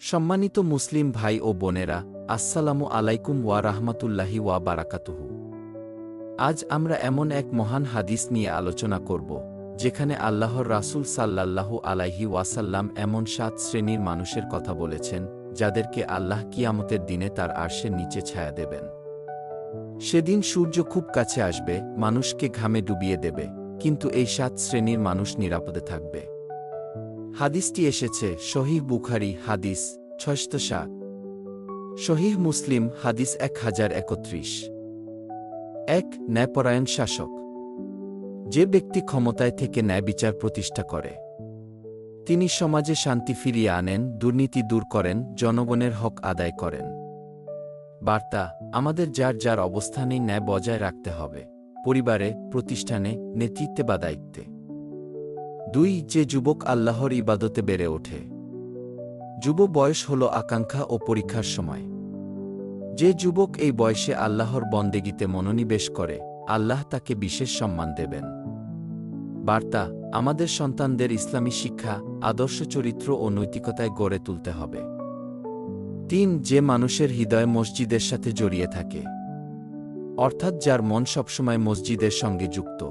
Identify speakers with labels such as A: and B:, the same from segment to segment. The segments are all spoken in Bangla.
A: সম্মানিত মুসলিম ভাই ও বোনেরা, আসসালামু আলাইকুম ওয়া রাহমাতুল্লাহি ওয়া বারাকাতুহু। আজ আমরা এমন এক মহান হাদিস নিয়ে আলোচনা করব, যেখানে আল্লাহর রাসূল সাল্লাল্লাহু আলাইহি ওয়াসাল্লাম এমন সাত শ্রেণির মানুষের কথা বলেছেন, যাদেরকে আল্লাহ কিয়ামতের দিনে তার আরশের নিচে ছায়া দেবেন। সেদিন সূর্য খুব কাছে আসবে, মানুষকে ঘামে ডুবিয়ে দেবে, কিন্তু এই সাত শ্রেণির মানুষ নিরাপদে থাকবে। হাদিসটি এসেছে শহীহ বুখারি, হাদিস ছয়শত সাত। শহীহ মুসলিম, হাদিস এক হাজার একত্রিশ। এক, ন্যায়পরায়ণ শাসক। যে ব্যক্তি ক্ষমতায় থেকে ন্যায় বিচার প্রতিষ্ঠা করে। তিনি সমাজে শান্তি ফিরিয়ে আনেন, দুর্নীতি দূর করেন, জনগণের হক আদায় করেন। বার্তা, আমাদের যার যার অবস্থানেই ন্যায় বজায় রাখতে হবে। পরিবারে, প্রতিষ্ঠানে, নেতৃত্বে বা দায়িত্বে। দুই যে যুবক আল্লাহর ইবাদতে বেড়ে ওঠে। যুব বয়স হল আকাঙ্ক্ষা ও পরীক্ষার সময়। যে যুবক এই বয়সে আল্লাহর বন্দেগিতে মনোনিবেশ করে, আল্লাহ তাকে বিশেষ সম্মান দেবেন। বার্তা, আমাদের সন্তানদের ইসলামী শিক্ষা, আদর্শ চরিত্র ও নৈতিকতায় গড়ে তুলতে হবে। তিন, যে মানুষের হৃদয় মসজিদের সাথে জড়িয়ে থাকে। অর্থাৎ যার মন সবসময় মসজিদের সঙ্গে যুক্ত।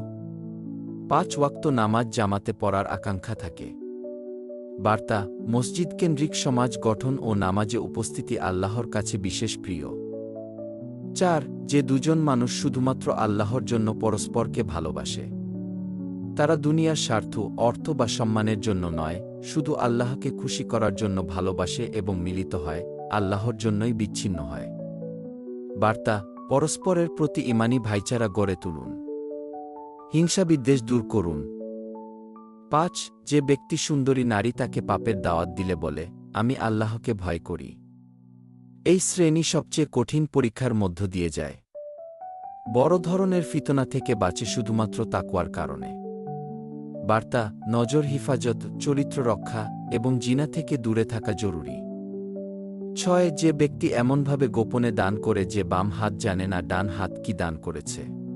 A: পাঁচ ওয়াক্ত নামাজ জামাতে পড়ার আকাঙ্ক্ষা থাকে। বার্তা, মসজিদ কেন্দ্রিক সমাজ গঠন ও নামাজে উপস্থিতি আল্লাহর কাছে বিশেষ প্রিয়। চার, যে দুজন মানুষ শুধুমাত্র আল্লাহর জন্য পরস্পরকে ভালোবাসে। তারা দুনিয়ার স্বার্থ, অর্থ বা সম্মানের জন্য নয়, শুধু আল্লাহকে খুশি করার জন্য ভালোবাসে এবং মিলিত হয়, আল্লাহর জন্যই বিচ্ছিন্ন হয়। বার্তা, পরস্পরের প্রতি ইমানি ভাইচারা গড়ে তুলুন। হিংসা বিদ্বেষ দূর করুন। পাঁচ, যে ব্যক্তি সুন্দরী নারী তাকে পাপের দাওয়াত দিলে বলে, আমি আল্লাহকে ভয় করি। এই শ্রেণি সবচেয়ে কঠিন পরীক্ষার মধ্য দিয়ে যায়। বড় ধরনের ফিতনা থেকে বাঁচে শুধুমাত্র তাকুয়ার কারণে। বার্তা, নজর হিফাজত, চরিত্র রক্ষা এবং জিনা থেকে দূরে থাকা জরুরি। ছয়, যে ব্যক্তি এমনভাবে গোপনে দান করে যে বাম হাত জানে না ডান হাত কি দান করেছে।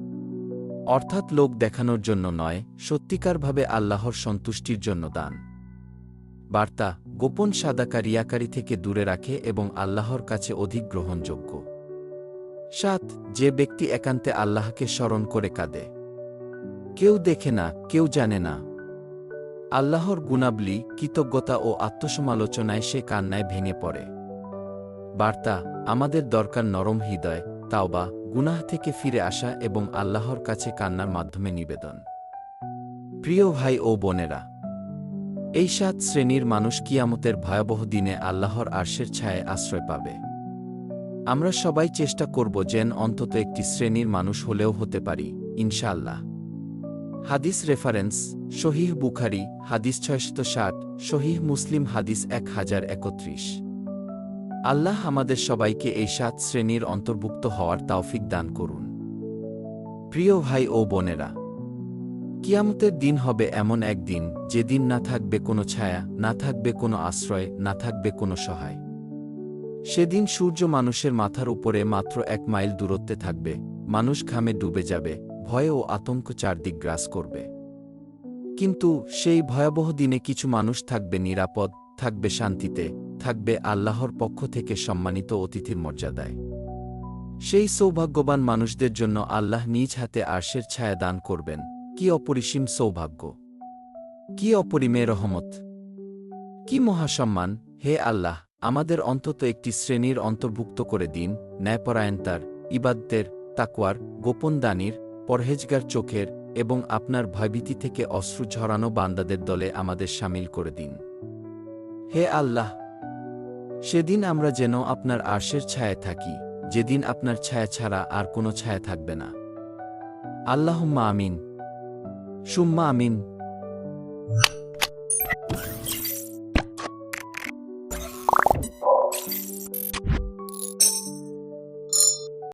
A: অর্থাৎ লোক দেখানোর জন্য নয়, সত্যিকারভাবে আল্লাহর সন্তুষ্টির জন্য দান। বার্তা, গোপন সাদাকা রিয়াকারী থেকে দূরে রাখে এবং আল্লাহর কাছে অধিক গ্রহণযোগ্য। সাত, যে ব্যক্তি একান্তে আল্লাহকে স্মরণ করে কাঁদে। কেউ দেখে না, কেউ জানে না। আল্লাহর গুণাবলী, কৃতজ্ঞতা ও আত্মসমালোচনায় সে কান্নায় ভেঙে পড়ে। বার্তা, আমাদের দরকার নরম হৃদয় তাওবা গুনাহ থেকে ফিরে আসা এবং আল্লাহর কাছে কান্নার মাধ্যমে নিবেদন। প্রিয় ভাই ও বোনেরা, এই সাত শ্রেণির মানুষ কিয়ামতের ভয়াবহ দিনে আল্লাহর আর্শের ছায়ে আশ্রয় পাবে। আমরা সবাই চেষ্টা করব যেন অন্তত একটি শ্রেণির মানুষ হলেও হতে পারি, ইনশাআল্লাহ। হাদিস রেফারেন্স শহীহ বুখারি, হাদিস ছয়শত ষাট শহীহ মুসলিম হাদিস এক হাজার একত্রিশ। আল্লাহ আমাদের সবাইকে এই সাত শ্রেণির অন্তর্ভুক্ত হওয়ার তাওফিক দান করুন। প্রিয় ভাই ও বোনেরা, কিয়ামতের দিন হবে এমন একদিন যেদিন না থাকবে কোনো ছায়া, না থাকবে কোনো আশ্রয়, না থাকবে কোনো সহায়। সেদিন সূর্য মানুষের মাথার উপরে মাত্র এক মাইল দূরত্বে থাকবে, মানুষ ঘামে ডুবে যাবে, ভয়ে ও আতঙ্ক চারদিক গ্রাস করবে। কিন্তু সেই ভয়াবহ দিনে কিছু মানুষ থাকবে নিরাপদ, থাকবে শান্তিতে থাকবে আল্লাহর পক্ষ থেকে সম্মানিত অতিথির মর্যাদায়। সেই সৌভাগ্যবান মানুষদের জন্য আল্লাহ নিজ হাতে আর্শের ছায়া দান করবেন। কি অপরিসীম সৌভাগ্য। কি অপরিমেয় রহমত। কি মহাসম্মান, হে আল্লাহ, আমাদের অন্তত একটি শ্রেণির অন্তর্ভুক্ত করে দিন ন্যায়পরায়ণতার ইবাদ্দের তাকুয়ার গোপন দানির, পরহেজগার চোখের এবং আপনার ভয়ভীতি থেকে অশ্রু ঝরানো বান্দাদের দলে আমাদের সামিল করে দিন। হে আল্লাহ সেদিন আমরা যেন আপনার আর্শের ছায়ায় থাকি, যেদিন আপনার ছায়া ছাড়া আর কোনো ছায়া থাকবে না। আল্লাহম্মা আমিন। সুম্মা আমিন।